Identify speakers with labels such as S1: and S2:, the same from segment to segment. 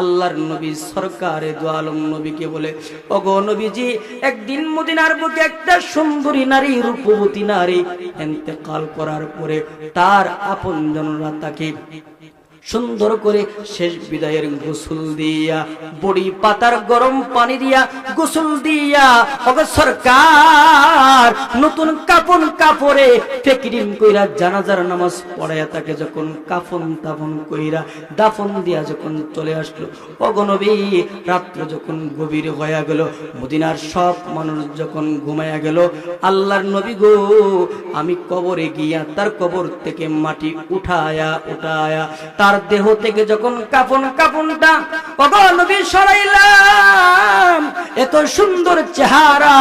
S1: আল্লাহর নবী, সরকারে দোয়ালম নবীকে বলে অগ নবীজি, একদিন মদিনার বুকে একটা সুন্দরী নারী, রূপবতী নারী এতেকাল করার পরে তার আপন জনরা তাকে সুন্দর করে শেষ বিদায়ের গোসল দিয়া, বড়ি পাতার গরম পানি দিয়া গোসল দিয়া, ওগো সরকার, নতুন কাপন কাপড়ে ফেকিরিন কইরা জানাজার নামাজ পড়াইয়া তাকে যখন কাফন তাফন কইরা দাফন দিয়া যখন চলে আসলো অগনবী রাত্র যখন গভীর হয়ে গেল, মদিনার সব মানুষ যখন ঘুমাইয়া গেল, আল্লাহর নবী গো, আমি কবরে গিয়া তার কবর থেকে মাটি উঠায়া উঠায়া, তার দেহ থেকে যখন কাফন কাফনটা অগনবী সরাইলাম, এত সুন্দর চেহারা।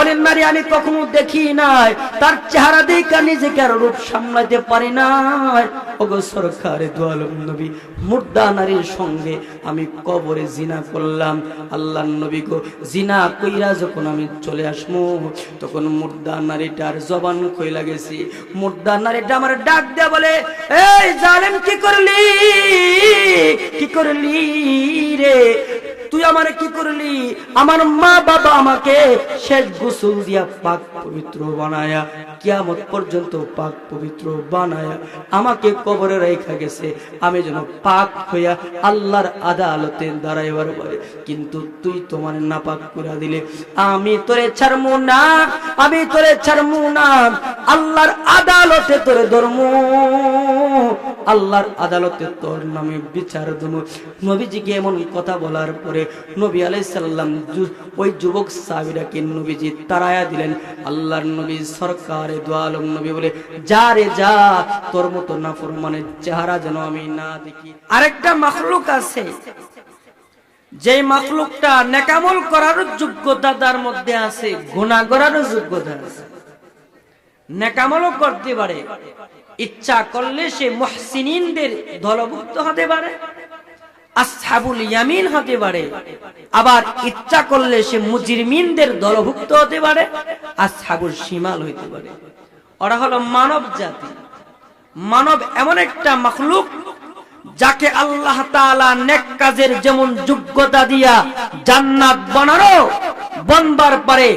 S1: অনেক নারী আমি কখনো দেখি নাই। তার চেহারা দেখা নিজেকে আর রূপ সামলাতে পারি নাই। ওগো সরকারে নবী, মুর্দা নারীর সঙ্গে আমি কবরে জিনা করলাম। আল্লাহ নবী গো, জিনা কইরা যখন আমি চলে আসব তখন মুর্দা নারীটার জবান কইলা গেছি। মুর্দা নারীটা আমার ডাক দেয়া বলে, এই জালেম কি করলি? কি করলি রে? তুই আমারে কি করলি? আমার মা বাবা আমাকে শেষ গোসল দিয়া পাক পবিত্র বানায়া, কিয়ামত পর্যন্ত পাক পবিত্র বানায়া আমাকে কবরে রেখা গেছে। আমি যেন পাক হইয়া আল্লাহর আদালতে দাঁড়াইবার পারে। কিন্তু তুই তোমার না পাক করে দিলে। আমি তোরে ছাড়মু না, আমি তোরে ছাড়মু না। আল্লাহর আদালতে তোরে ধর্মু। আল্লাহর আদালতে তোর নামে বিচার দেব। নবীজিকে এমন কথা বলার পরে নবী আলাইসাল্লাম ওই যুবক সাবিরাকে নবীজি তারায়া দিলেন। আল্লাহর নবী সরকারে দোয়ালম নবী বলে, যা রে যা, তোর মতো নাফরমানের চেহারা যেন আমি না দেখি। আরেকটা মখলুক আছে। যে মখলুকটা নেকামল করার যোগ্যতা তার মধ্যে আছে গুণা করারও যোগ্যতা আছে। নেকামলও করতে পারে। ইচ্ছা করলে সে মহসিনদের দলভুক্ত হতে পারে, আসহাবুল ইয়ামিন হতে পারে, আবার ইচ্ছা করলে সে মুজিরমিনদের দলভুক্ত হতে পারে, আসহাবুল শিমাল হইতে পারে। ওরা হলো মানব জাতি মানব এমন একটা মখলুক যাকে আল্লাহ নেক কাজের যেমন যোগ্যতা দিয়া জান্নাত বানানো, বনবার পারে,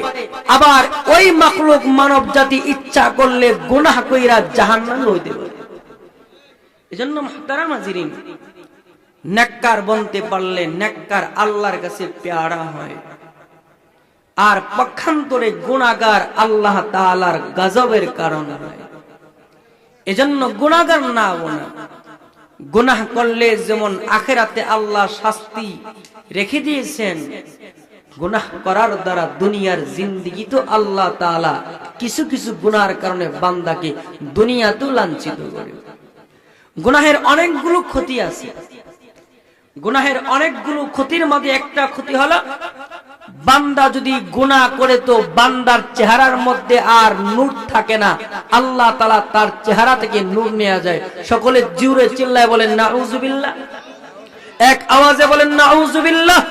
S1: আবার ওই মখলুক মানব জাতি ইচ্ছা করলে গুনাহ কইরা জাহান্নাম হইতে এজন্য হাজিরিন নেককার বনতে পারলে নেককার আল্লাহর কাছে পেয়ারা হয়। আর পক্ষান্তরে গুণাগার আল্লাহ তাআলার গজবের কারণ হয়। এজন্য গুণাগার না গোনা গুনাহ করলে যেমন আখেরাতে আল্লাহ শাস্তি রেখে দিয়েছেন, গুনাহ করার দ্বারা দুনিয়ার জিন্দিগি তো আল্লাহ তাআলা কিছু কিছু গুনার কারণে বান্দাকে দুনিয়াতেও লাঞ্ছিত করে। গুনাহের অনেকগুলো ক্ষতি আছে। গুনাহের অনেকগুলো ক্ষতির মধ্যে একটা ক্ষতি হলো বান্দা যদি গুনাহ করে তো বান্দার চেহারার মধ্যে আর নূর থাকে না। আল্লাহ তালা তার চেহারা থেকে নূর নেওয়া যায়। সকলে জিউরে চিল্লায় বলেন নাউজুবিল্লাহ এক আওয়াজে বলেন নাউজুবিল্লাহ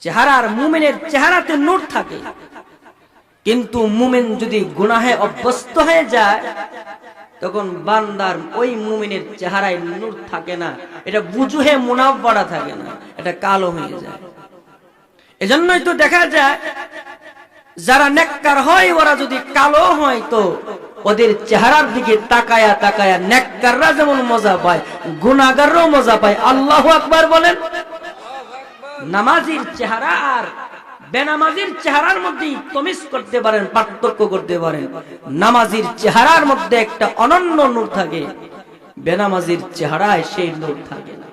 S1: চেহারার মুমিনের চেহারাতে নূর থাকে। কিন্তু মুমিন যদি গুনাহে অভ্যস্ত হয়ে যায়, তখন বান্দার ওই মুমিনের চেহারায় নূর থাকে না। এটা বুঝুহে মুনাব্বাড়া থাকে না। এটা কালো হয়ে যায়। এজন্যই তো দেখা যায়, যারা নেককার হয়, ওরা যদি কালো হয় তো ওদের চেহারার দিকে তাকায়া তাকায়া নেককাররা যেমন মজা পায় গুনাগাররাও মজা পায়। আল্লাহ আকবার বলেন, নামাজির চেহারা আর বেনামাজির চেহারার মধ্যে তমিস করতে পারেন, পার্থক্য করতে পারেন। নামাজির চেহারার মধ্যে একটা অনন্য নূর থাকে, বেনামাজির চেহারায় সেই নূর থাকে না।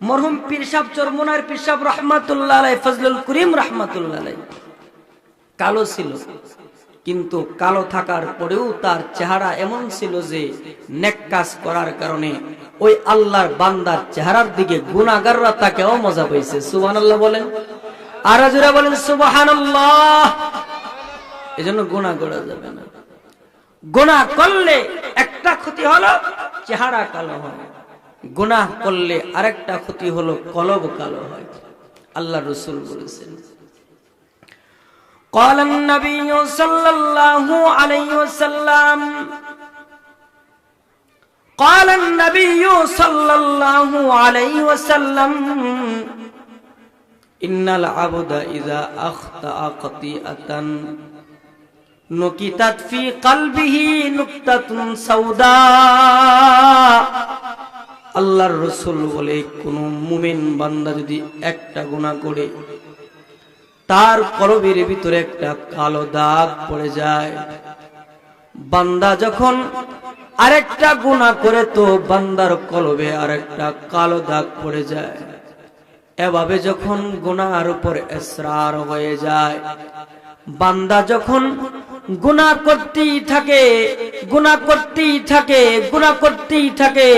S1: মরহুম পিরসাব চরমুনার পিরসাব রহমাতুল্লাহ আলাই ফজলুল করিম রহমাতুল্লাহ আলাই কালো ছিল, কিন্তু কালো থাকার পরেও তার চেহারা এমন ছিল যে নেক কাজ করার কারণে ওই আল্লাহর বান্দার চেহারার দিকে গুণাগাররা তাকেও মজা পাইছে। সুবান আল্লাহ বলেন। আর যারা বলেন সুবাহান এই জন্য গুণা করা যাবে না। গুণা করলে একটা ক্ষতি হলো, চেহারা কালো হয়। গুনাহ করলে আরেকটা ক্ষতি হলো কলব কালো হয় আল্লাহ রসুল বলেছেন قال النبي صلى الله عليه وسلم قال النبي صلى الله عليه وسلم إن العبد إذا أخطأ خطيئة نكتت في قلبه نكتة سوداء আল্লাহর রসুল বলে, কোন মুমিন বান্দা যদি একটা গুণা করে, তার কলবের ভিতরে একটা কালো দাগ পড়ে যায়। বান্দা যখন আরেকটা গুণা করে, তো বান্দার কলবে আরেকটা কালো দাগ পড়ে যায়। এভাবে যখন গুনার উপর এসরার হয়ে যায়, বান্দা যখন গুনাহ করতেই থাকে গুনাহ করতেই থাকে গুনাহ করতেই থাকে।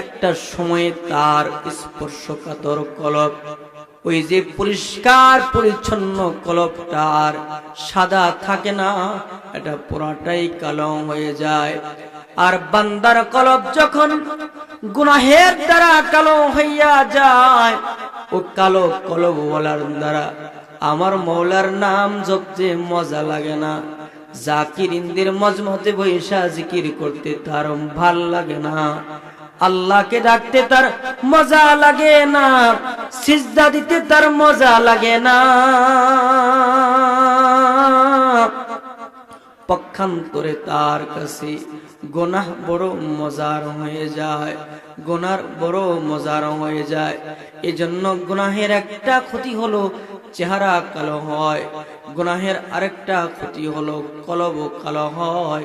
S1: একটা সময় তার স্পর্শকাতর কলব ওই যে পরিষ্কার পরিচ্ছন্ন কলবটার সাদা থাকে না, এটা পুরাটাই কালো হয়ে যায়। আর বান্দার কলব যখন গুনাহের দ্বারা কালো হইয়া যায়, ও কালো কলব বলার দ্বারা। আমার মৌলার নাম জপতে মজা লাগে না। জাকির ইন্দির মজমতে বৈশা জিকির করতে তার ভালো লাগে না। আল্লাহকে ডাকতে তার মজা লাগে না, সিজদা দিতে তার মজা লাগে না। পক্ষান্তরে তার কাছে গোনাহ বড় মজার হয়ে যায়, গোনার বড় মজার হয়ে যায়। এজন্য গোনাহের একটা ক্ষতি হলো চেহারা কালো হয়, গুনাহের আরেকটা ক্ষতি হলো কলব কালো হয়।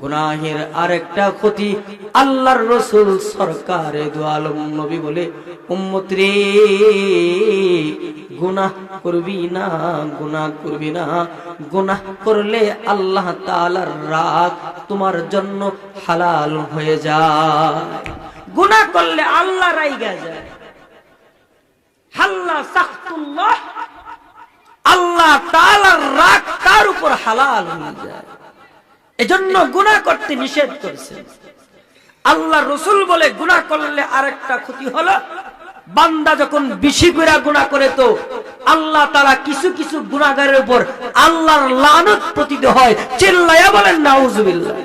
S1: গুনাহের আরেকটা ক্ষতি আল্লাহর রসুল সরকারে দোয়ালম নবী বলে, উম্মতরে, গুনাহ করবি না, গুনাহ করবি না। গুনাহ করলে আল্লাহ তাআলার রাগ তোমার জন্য হালাল হয়ে যায়। গুনাহ করলে আল্লাহ রাইগা যায়। হাল্লা সাখতুল্লাহ আল্লাহ তাআলার রাগ তার উপর হালাল হয়ে যায়। এজন্য গুনাহ করতে নিষেধ করেছেন। আল্লাহ রসুল বলে গুনাহ করলে আরেকটা ক্ষতি হলো, বান্দা যখন বেশি করে গুনাহ করে তো আল্লাহ তারা কিছু কিছু গুনাহগারের উপর আল্লাহর লানত প্রতীত হয়। চিল্লাইয়া বলেন, নাউজুবিল্লাহ।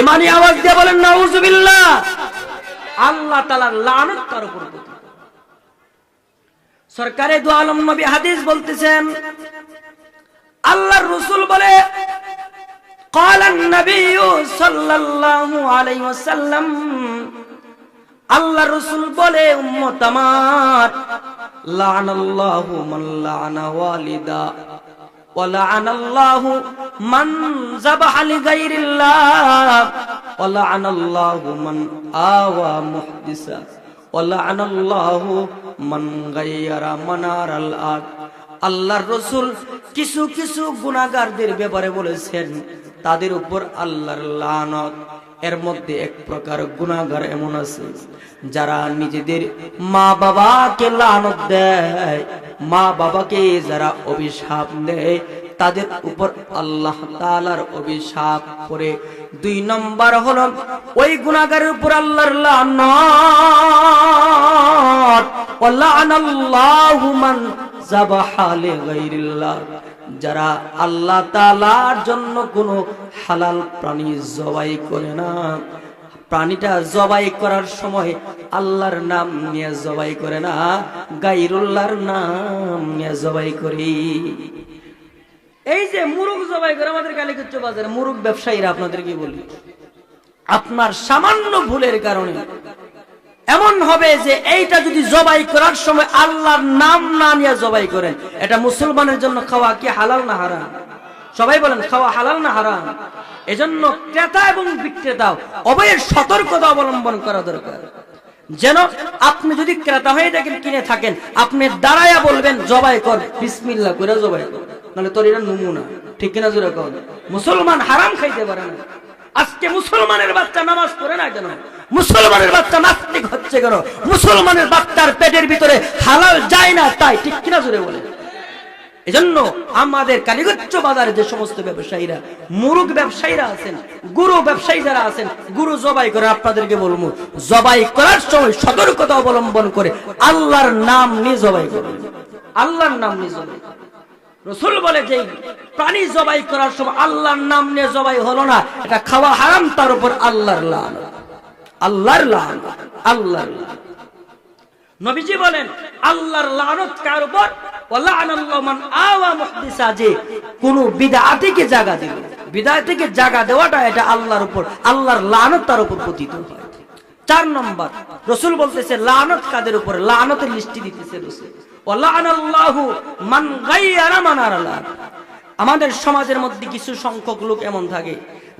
S1: ইমানি আওয়াজ দিয়ে বলেন, নাউজুবিল্লাহ। আল্লাহ তাআলার লানত তার উপর প্রতীত। সরকারে দু আলম নবী হাদিস বলতেছেন আল্লাহ রসুল বলে আল্লাহ রসুল বলে, উম্মত আমার, লানাল্লাহু মান মান আল্লাহর রসুল কিছু কিছু গুণাগারদের ব্যাপারে বলেছেন, তাদের উপর আল্লাহর লানত। এর মধ্যে এক প্রকার গুণাগার এমন আছে যারা নিজেদের মা বাবাকে লানত দেয় মা বাবাকে যারা অভিশাপ দেয়, তাদের উপর আল্লাহ তালার অভিশাপ করে দুই নম্বর হল, ওই গুণাগারের উপর আল্লাহর মান যাবাহা লিগাইরিল্লাহ। যারা আল্লাহ তালার জন্য কোনো হালাল প্রাণী জবাই করে না প্রাণীটা জবাই করার সময় আল্লাহর নাম নিয়ে জবাই করে না, গাইরুল্লাহর নাম নিয়ে জবাই করি। এই যে মুরুগ জবাই করে, আমাদের কালিকুচ্চ বাজারে মুরুগ ব্যবসায়ীরা আপনাদেরকে বলি? আপনার সামান্য ভুলের কারণে। এমন হবে যে এইটা যদি জবাই করার সময় আল্লাহর নাম না নিয়ে জবাই করেন, এটা মুসলমানের জন্য খাওয়া কি হালাল না হারাম? সবাই বলেন, খাওয়া হালাল না হারাম? এজন্য ক্রেতা এবং বিক্রেতা অবয়ের সতর্কতা অবলম্বন করা দরকার। যেন আপনি যদি ক্রেতা হয়ে থাকেন, কিনে থাকেন, আপনি দাঁড়ায়া বলবেন, জবাই কর বিসমিল্লা করে জবাই কর। নাহলে তোর এটা নমুনা। ঠিক কিনা জোরে কর মুসলমান হারাম খাইতে পারে না। আজকে মুসলমানের বাচ্চা নামাজ পড়ে না কেন? মুসলমানের বাচ্চা নাস্তিক হচ্ছে কেন? মুসলমানের বাচ্চার পেটের ভিতরে হালাল যায় না তাই। ঠিক কিনা জোরে বলে এজন্য আমাদের কালীগচ্ছ বাজারে যে সমস্ত ব্যবসায়ীরা, মুরুগ ব্যবসায়ীরা আছেন, গুরু ব্যবসায়ী যারা আছেন, গুরু জবাই করে আপনাদেরকে বলব, জবাই করার সময় সতর্কতা অবলম্বন করে আল্লাহর নাম নিয়ে জবাই করুন। আল্লাহর নাম নিয়ে জবাই রসুল বলে যে প্রাণী জবাই করার সময় আল্লাহর নাম নিয়ে জবাই হলো না, এটা খাওয়া হারাম, তার উপর আল্লাহর লান। আল্লাহর লানত আল্লাহর লানত। নবীজি বলেন, আল্লাহর লানত কার উপর? আমাদের সমাজের মধ্যে কিছু সংখ্যক লোক এমন থাকে,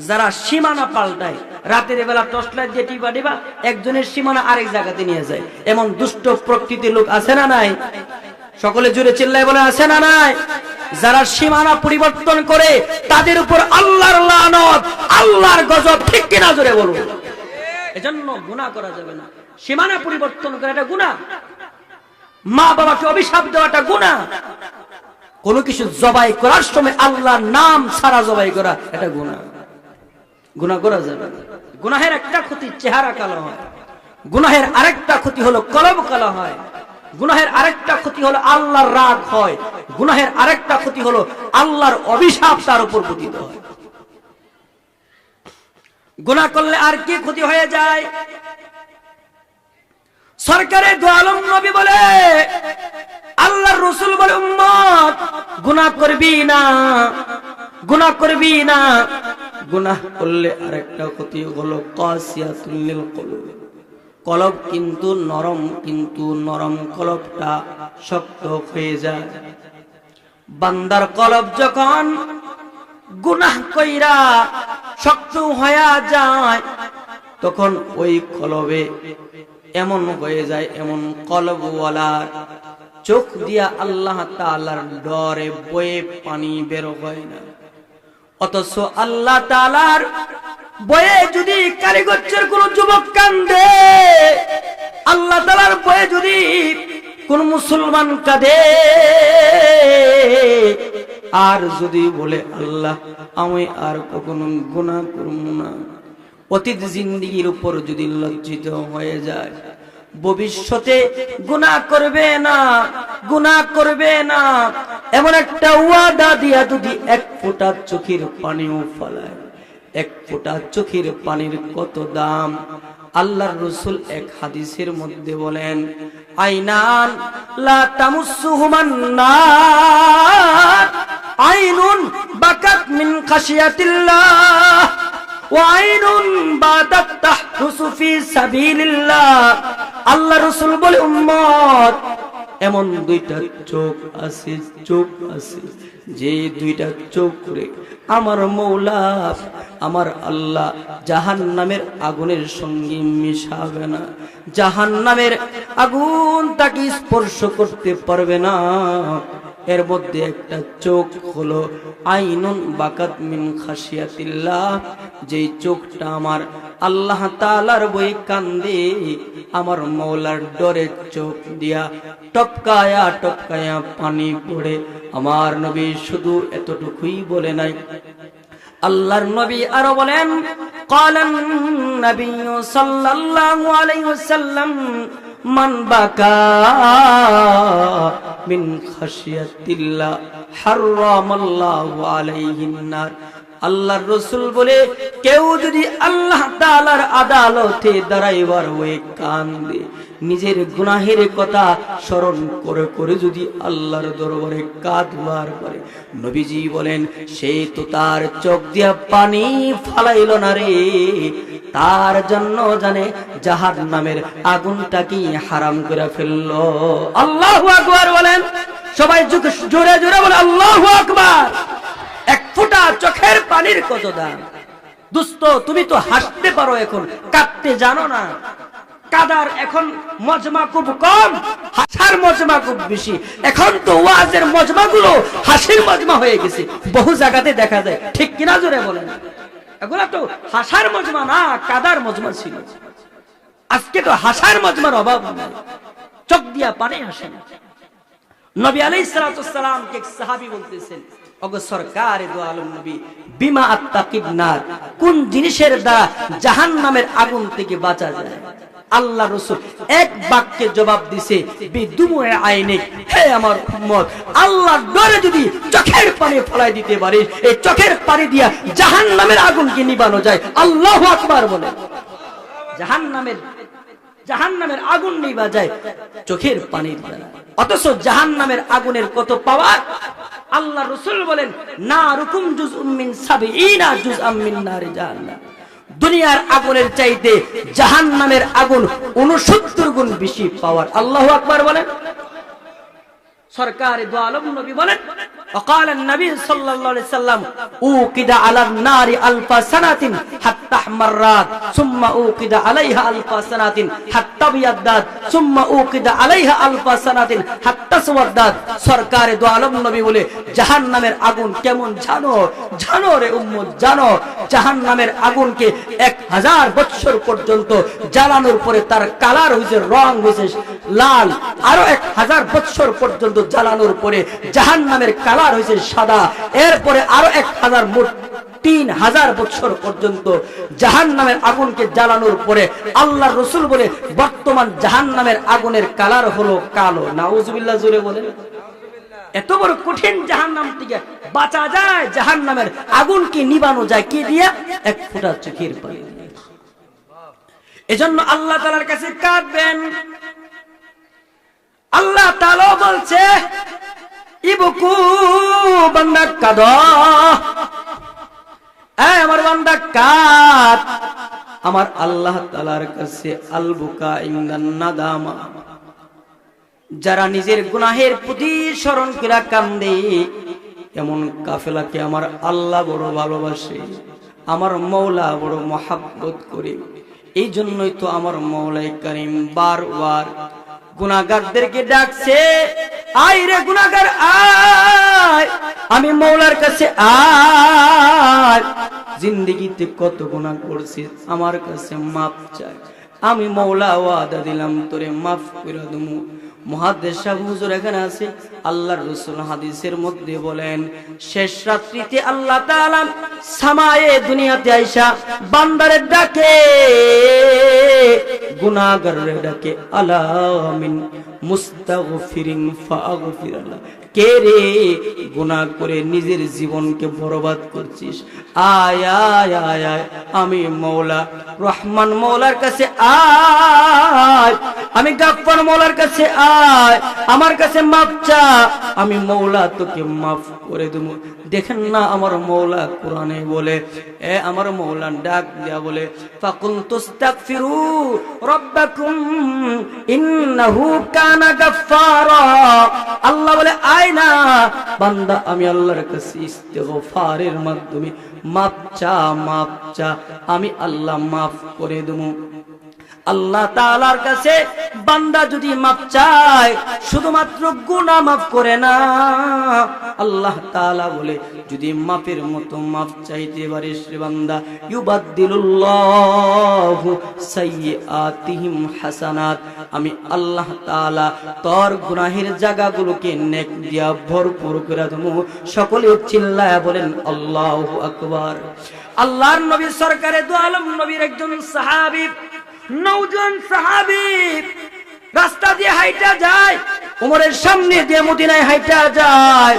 S1: যারা সীমানা পাল্টায়, রাতের বেলা টর্চ লাইট দিয়ে টিপা টিপা একজনের সীমানা আরেক জায়গাতে নিয়ে যায়। এমন দুষ্ট প্রকৃতির লোক আছে না নাই? সকলে জুড়ে চিল্লায় বলে, আছে না নাই? যারা সীমানা পরিবর্তন করে, তাদের উপর আল্লাহর লানত, আল্লাহর গজব ঠিক কিনা জোরে বলুন। এজন্য গুনাহ করা যাবে না। সীমানা পরিবর্তন করা এটা গুনাহ। মা বাবাকে অভিশাপ দেওয়াটা গুনাহ। কোনো কিছু জবাই করার সময় আল্লাহর নাম ছাড়া জবাই করা এটা গুণা গুণা করা যাবে না। গুনাহের একটা ক্ষতি চেহারা কালো হয়। গুনাহের আরেকটা ক্ষতি হলো কলম কালো হয়। গুনাহের আরেকটা ক্ষতি হলো আল্লাহর রাগ হয়। গুনাহের আরেকটা ক্ষতি হলো আল্লাহর অভিশাপ তার উপর পতিত হয়। গুনাহ করলে আর কি ক্ষতি হয়ে যায়? সরকারের দোয়ালম নবী বলে, আল্লাহর রসুল বলে, উম্মত, গুনাহ করবি না, গুনাহ করবি না। গুনাহ করলে আরেকটা ক্ষতি হলো কাসিয়াতুল কলব। কলব কিন্তু নরম কিন্তু নরম কলবটা শক্ত হয়ে যায়। বান্দার কলব যখন গুনাহ কইরা শক্ত হয়ে যায়, তখন ওই কলবে এমন হয়ে যায়, এমন কলবওয়ালার চোখ দিয়া আল্লাহ তাআলার ডরে বয়ে পানি বের হয় না। অথচ আল্লাহ তালার বয়ে যদি কারিগচ্ছের কোন যুবক কান্দে, আল্লাহ তালার বয়ে যদি কোন মুসলমান কাঁদে, আর যদি বলে, আল্লাহ, আমি আর কখনো গুনাহ করব না। অতীত জিন্দিগির উপর যদি লজ্জিত হয়ে যায়, ভবিষ্যতে গুনাহ করবে না, গুনাহ করবে না এমন একটা ওয়াদা দিয়া যদি এক ফোঁটা চোখের পানিও ফলায়, এক ফোঁটা চোখের পানির কত দাম? আল্লাহর রসুল এক হাদিসের মধ্যে বলেন, আইনান লা তামুসুহুমান নার আইনুন বাকাত মিন খাশিয়াতিল্লাহ ওয়াইনুন বাদাত তাহরুসু ফি সাবিলিল্লাহ। আল্লাহ রাসূল বলে, উম্মত এমন দুইটা চোখ আছে চোখ আছে, যে দুইটা চোখ করে আমার মৌলা, আমার আল্লাহ জাহান নামের আগুনের সঙ্গে মিশাবে না। জাহান নামের আগুন তাকে স্পর্শ করতে পারবে না। এর মধ্যে একটা চোখ হলো আইনুন বাকাত মিন খাসিয়াতিল্লাহ যেই চোখটা আমার আল্লাহ তাআলার বই কান্দে আমার মৌলার ডরে চোখ দিয়া টপকায়া টপকায়া পানি পড়ে আমার নবী শুধু এতটুকুই বলে নাই আল্লাহর নবী আরো বলেন قالن নবী সাল্লাল্লাহু আলাইহি ওয়াসাল্লাম মান বাকা মিন খাশিয়াতিল্লাহ হারামাল্লাহু আল্লাহর রসুল বলে, কেউ যদি আল্লাহ তাআলার আদালতে দাঁড়াইবার ওই কান্দে, নিজের গুনাহের কথা স্মরণ করে করে যদি আল্লাহর দরবারে কাঁদবার করে। নবীজি বলেন, সে তো তার চোখ দিয়া পানি ফালাইল না রে। তার জন্য জানে জাহার নামের আগুনটা কি হারাম করে ফেলল। আল্লাহ আকবার বলেন। সবাই জোরে জোরে বলে আল্লাহ আকবার। এক ফোঁটা চোখের পানির কত দাম? দুস্থ তুমি তো হাসতে পারো এখন, কাঁদতে জানো না। কাদার এখন মজমা খুব কম, হাসার মজমা খুব বেশি। এখন তো ওয়াজের মজমা গুলো হাসির মজমা হয়ে গেছে। বহু জায়গাতে দেখা যায়। ঠিক কিনা জোরে বলেন? এগুলা তো হাসার মজমা না, কাদার মজমা ছিল। আজকে তো হাসার মজমার অভাব নাই। চোখ দিয়া পানে আসে না। নবী আলাই সালাতামকে সাহাবী বলতেছেন কোন জিনিসের দ্বারা জাহান নামের আগুন থেকে বাঁচা যায়? আল্লাহ রসুল এক বাক্যে জবাব দিছে বিদুমে আইনে, হে আমার উম্মত আল্লাহ ডরে যদি চোখের পানি ফলাই দিতে পারিস, এই চোখের পানি দিয়া জাহান্নামের আগুনকে নিবানো যায়। আল্লাহু আকবার বলে। জাহান নামের জাহান নামের আগুন নিবা যায়, চোখের দ্বারা অথচ জাহান নামের আগুনের কত পাওয়ার? আল্লাহ রসুল বলেন না রুকুম জুজ উম্মিন সাবিনা জুজ আম্মিন নারে জাহান্নাম। দুনিয়ার আগুনের চাইতে জাহান নামের আগুন উনসত্তর গুণ বেশি পাওয়ার। আল্লাহ আকবার বলেন। সরকার দোয়ালম নবী বলেন وقال النبي صلى الله عليه وسلم اوقد على النار الف سنه حتى احمرت ثم اوقد عليها الف سنه حتى ابيضت ثم اوقد عليها الف سنه حتى اسودت সরকার দু আলম নবী বলে জাহান্নামের আগুন কেমন জানো জানো রে উম্মত জানো জাহান্নামের আগুনকে এক হাজার বছর পর্যন্ত জ্বালানোর পরে তার কালার হয়েছে রং হয়েছে লাল আরো এক হাজার বছর পর্যন্ত জ্বালানোর পরে জাহান নামের কালার হয়েছে সাদা। এরপরে আরও এক হাজার মোট তিন হাজার বছর পর্যন্ত জাহান নামের আগুনকে জ্বালানোর পরে আল্লাহ রসুল বলে, বর্তমান জাহান নামের আগুনের কালার হলো কালো। নাউজুবিল্লাহ জুড়ে বলেন। এত বড় কঠিন জাহান নাম থেকে বাঁচা যায় জাহান নামের আগুনকে নিবানো যায়। কি দিয়ে? এক ফোঁটা চোখের পানি এজন্য আল্লাহ তালার কাছে কাঁদবেন। আল্লাহ তাআলা বলছে ইবকু বান্দা কাদ। আমার বান্দা কাদ। আমার আল্লাহ তাআলার কাছে আলবুকা ইন্দান নাদামা। যারা নিজের গুনাহের প্রতি স্মরণ করে কান্দে, এমন কাফেলাকে আমার আল্লাহ বড় ভালোবাসে, আমার মৌলা বড় মহাব্বত করে। এই জন্যই তো আমার মৌলাই করিম বারবার গুনাগারদেরকে ডাকছে আয় রে গুনাগার আয়। আমি মৌলার কাছে আয়। জিন্দগিতে কত গুনাহ করছিস আমার কাছে মাপ চাই। আমি মৌলা ওয়াদা দিলাম, তোরে মাফ করে দেবো। মহাদেশ সাহেব, হুজুর এখানে আছে? আল্লাহর রসুল হাদিসের মধ্যে বলেন, শেষ রাত্রিতে আল্লাহ তাআলা সামায়ে দুনিয়াতে আইসা বান্দারের ডাকে, গুনাহগারের ডাকে আলামিন মুস্তাগফিরিন ফাগফিরাল্লাহ কে রে? গুনাহ করে নিজের জীবনকে বরবাদ করছিস। আয় আয় আয় আয়, আমি মৌলা, রহমান মৌলার কাছে আয়। আমি গাফফার মৌলার কাছে আয়। আমার কাছে মাপ চা, আমি মৌলা তোকে মাফ করে দেবো। দেখেন না আমার মৌলা কোরআনে বলে, এ আমার মৌলা ডাক দেয়া বলে ফাকুল তুস্তাগফিরু রাব্বাকুম, ইন্নাহু কানা গাফফারা। আল্লাহ বলে, আয় না। বান্দা, আমি আল্লাহর কাছে ইস্তেগফারের মাধ্যমে মাপ চা মাপ চা, আমি আল্লাহ মাফ করে দেবো। আল্লাহ তাআলার কাছে বান্দা যদি মাপ চায়, শুধুমাত্র গুনাহ মাফ করে না। আল্লাহ তাআলা বলে, যদি মাপের মতো মাপ চাইতে পারিস রে বান্দা, ইউবাদদিলুল্লাহু সাইয়্যাতিহিম হাসানাত। আমি আল্লাহ তাআলা তোর গুনাহের জায়গাগুলোকে নেক দিয়া ভরপুর করে দেবো। সকলে চিল্লায়া বলেন, আল্লাহু আকবার। আল্লাহর নবী সরকারে দু আলম নবীর একজন সাহাবী নৌজন সাহাবি, রাস্তা দিয়ে হাইটা যায়, উমরের সামনে দিয়ে মদিনায় হাইটা যায়,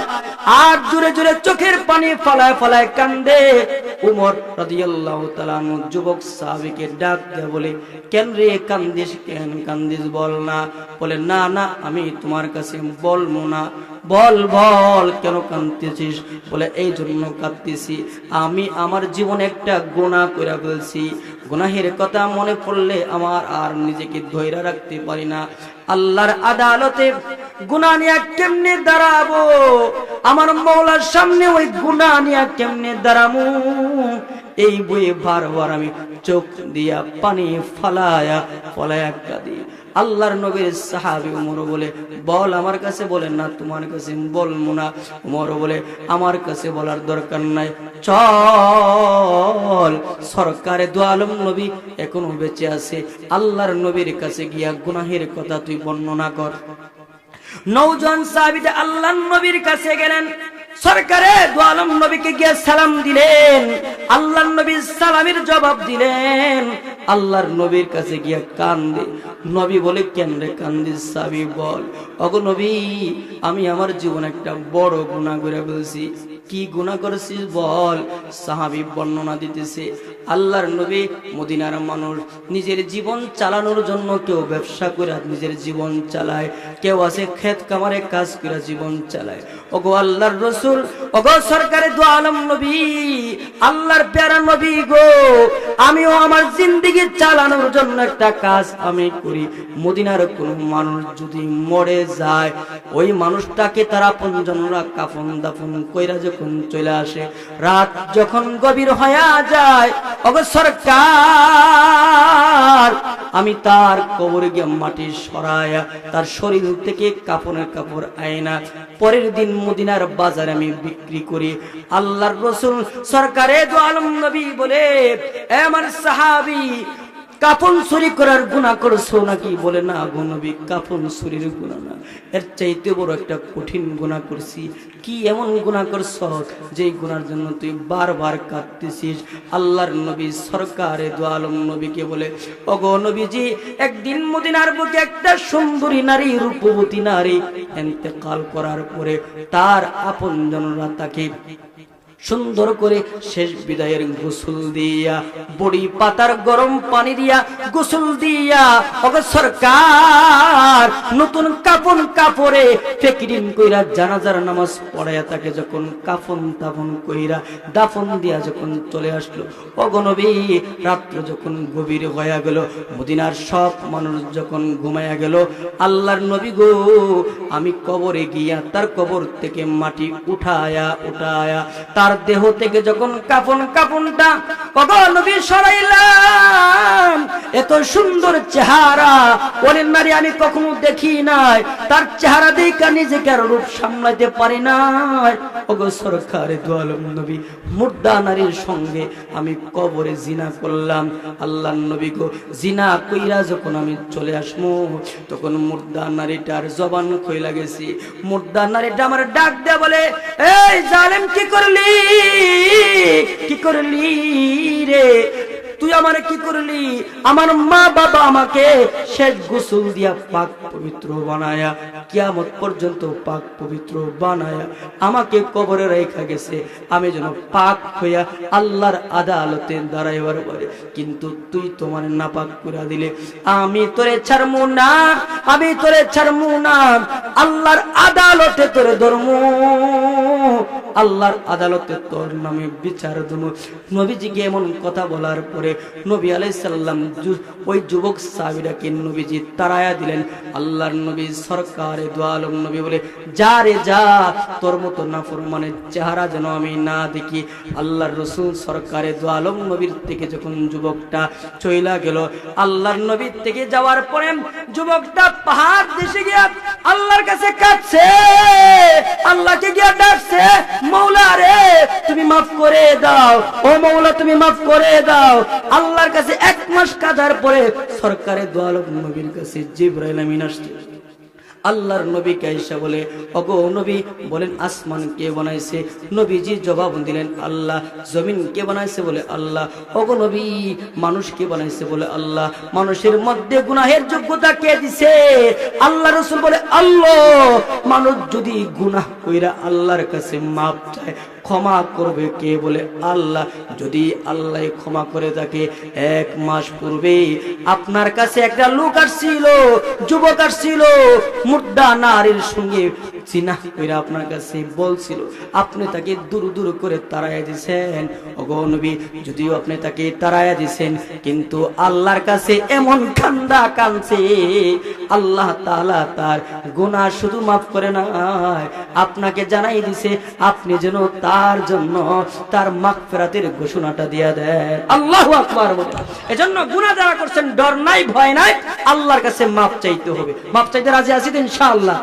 S1: আর জুড়ে জুড়ে চোখের পানি ফলায় ফলায় কান্দে। উমর রাদিয়াল্লাহু তাআলা যুবক সাহাবীকে ডাক দিয়ে বলে, কেন রে কান্দিস, কেন কান্দিস বল না। বলে, না না, আমি তোমার কাছে বলব না। বল বল, কেন কাঁদতেছিস? বলে এই জন্য কাঁদতেছি। আমি আমার জীবনে একটা গুনাহ করে ফেলছি। গুনাহের কথা মনে পড়লে আমার আর নিজেকে ধৈর্য রাখতে পারি না। আল্লাহর আদালতে গুনাহ নিয়ে কেমনে দাঁড়াবো? আমার মৌলার সামনে ওই গুনাহ নিয়ে কেমনে দাঁড়াবো এই বইয়ে বারবার আমি চোখ দিয়া পানি ফালায়া, ফলায়া কাঁদি। আল্লাহর নবীর সাহাবি উমর বলে, বল আমার কাছে বলেন না, তোমার কাছে বলব না। উমর বলে, আমার কাছে বলার দরকার নাই। চল, সরকারে দু আলম নবী এখনও বেঁচে আছে। আল্লাহর নবীর কাছে গিয়া গুনাহের কথা তুই বর্ণনা কর। নৌজন সাহাবিটা আল্লাহর নবীর কাছে গেলেন। সরকারে দু আলম নবীকে গিয়ে সালাম দিলেন আল্লাহর নবীর সালামের জবাব দিলেন, আল্লাহর নবীর কাছে গিয়ে কান্দে। নবী বলে, কেন রে কান্দি সাবি বল? অগো নবী, আমি আমার জীবনে একটা বড় গুণা করে ফেলছি। কি গুনাহ করেছিস বল? সাহাবী বর্ণনা দিতেছে, আল্লাহর নবী মদিনার মানুষ নিজের জীবন চালানোর জন্য কেউ ব্যবসা করে নিজের জীবন চালায়। কেউ আছে ক্ষেত কামারে কাজ করে জীবন চালায়। ওগো আল্লাহর রসুল, ওগো সরকারে দু আলম নবী, আল্লাহর প্যারা নবী গো, আমিও আমার জিন্দিগি চালানোর জন্য একটা কাজ আমি করি। মদিনার কোন মানুষ যদি মরে যায়, ওই মানুষটাকে তারা পঞ্জনরা কাফন দাফন কইরা যখন চলে আসে, রাত যখন গভীর হয়ে যায় সরকার আমি তার কবরে গিয়ে মাটি সরায়া তার শরীর থেকে কাপড়ের কাপড় আয়না পরের দিন মদিনার বাজারে আমি বিক্রি করি। আল্লাহর রসুল সরকারে দু আলম নবী বলে, "এ আমার সাহাবি কাপন চুরি করার গুণা করছ নাকি? বলে, না গো কাপন চুরির গুণা না। এর চাইতে বড় একটা কঠিন গুণা করছি। কি এমন গুণা করছ যে গুণার জন্য তুই বারবার কাঁদতেছিস? আল্লাহর নবী, সরকারে দু আলম নবীকে বলে অগো নবীজি, একদিন মদিনার বুকে একটা সুন্দরী নারী, রূপবতী নারী এতেকাল করার পরে তার আপন জনরা তাকে সুন্দর করে শেষ বিদায়ের গোসল দিয়া, বড়ি পাতার গরম পানি দিয়া গোসল দিয়া সরকার, নতুন কাপন কাপড়ে ফেকিরিন কইরা জানাজার নামাজ পড়াইয়া তাকে যখন কাফন তাফন কইরা দাফন দিয়া যখন চলে আসলো অগনবী রাত্র যখন গভীর হইয়া গেল, মদিনার সব মানুষ যখন ঘুমাইয়া গেল, আল্লাহর নবী গো, আমি কবরে গিয়া তার কবর থেকে মাটি উঠায়া উঠায়া, তার দেহ থেকে যখন কাফন কাফনটা কত নবী সরাইলাম, এত সুন্দর চেহারা ওরের নারী আমি কখনো দেখি নাই তার চেহারা দেখা নিজেকে আর রূপ সামলাতে পারি নাই। ওগো সরকারে দোয়ালম নবী, মুর্দা নারীর সঙ্গে আমি কবরে জিনা করলাম। আল্লাহ নবী গো, জিনা কইরা যখন আমি চলে আসমু, তখন মুর্দা নারীটার জবান খইলা গেছি। মুর্দা নারীটা আমার ডাক দেয়া বলে, এই জালেম কি করলি? কি করলি রে? তুই আমার কি করলি? আমার মা বাবা আমাকে শেষ গোসল দিয়া পাক পবিত্র বানায়া, কিয়ামত পর্যন্ত পাক পবিত্র বানায়া আমাকে কবরে রেখা গেছে। আমি যেন পাক হইয়া আল্লাহর আদালতে দাঁড়াইবার পারে। কিন্তু তুই তোমার নাপাক করে দিলে, আমি তোরে ছাড়মু না, আমি তোরে ছাড়মু না, আল্লাহর আদালতে তোরে ধর্ম। আল্লাহর আদালতে তোর নামে বিচার দেবো। নবীজিকে এমন কথা বলার পরে নবী আলাইসাল্লাম ওই যুবক সাবিরাকে নবীজি তারায়া দিলেন। আল্লাহর নবী সরকারে দোয়ালম নবী বলে, যা রে যা, তোর মতো না ফরমানের চেহারা যেন আমি না দেখি। আল্লাহর রসুল সরকারে দোয়ালম নবীর থেকে যখন যুবকটা চইলা গেল, আল্লাহর নবীর থেকে যাওয়ার পরে যুবকটা পাহাড় দেশে গিয়া আল্লাহর কাছে কাঁদছে, আল্লাহকে গিয়া ডাকছে মৌলা রে, তুমি মাফ করে দাও। ও মৌলা, তুমি মাফ করে দাও। আল্লাহর কাছে এক মাস কাজার পরে সরকারের দোয়াল নবীর কাছে জিব্রাইল আমিন আসছে। আল্লাহর নবী কাইসা বলে অগো নবী, বলেন আসমান কে বানাইছে? নবীজি জবাব দিলেন, আল্লাহ, জমিন কে বানাইছে বলে আল্লাহ অগো নবী, মানুষ কে বানাইছে বলে আল্লাহ, মানুষের মধ্যে গুনাহের যোগ্যতা কে দিছে? আল্লাহ রসুল বলে, আল্লাহ, মানুষ যদি গুনাহ কইরা আল্লাহর কাছে মাপ চায় ক্ষমা করবে কে বলে? আল্লাহ। যদি আল্লাহ ক্ষমা করে থাকে, এক মাস পূর্বে আপনার কাছে একটা লোক আসছিল, যুবক আসছিল মুদ্রা নারীর সঙ্গে চিনা আপনার কাছে বলছিল, আপনি তাকে দূর দূর করে দিছেন। অগনবী যদিও আপনি তাকে দিছেন, কিন্তু আল্লাহর কাছে এমন কান্দা আল্লাহ তার শুধু মাফ করে আপনাকে জানাই দিছে, আপনি যেন তার জন্য তার মাগফিরাতের ঘোষণাটা দিয়া দেন। আল্লাহু আকবার এজন্য গুনাহ যারা করছেন, ডর নাই, ভয় নাই, আল্লাহর কাছে মাফ চাইতে হবে। মাফ চাইতে রাজি আছি ইনশাআল্লাহ।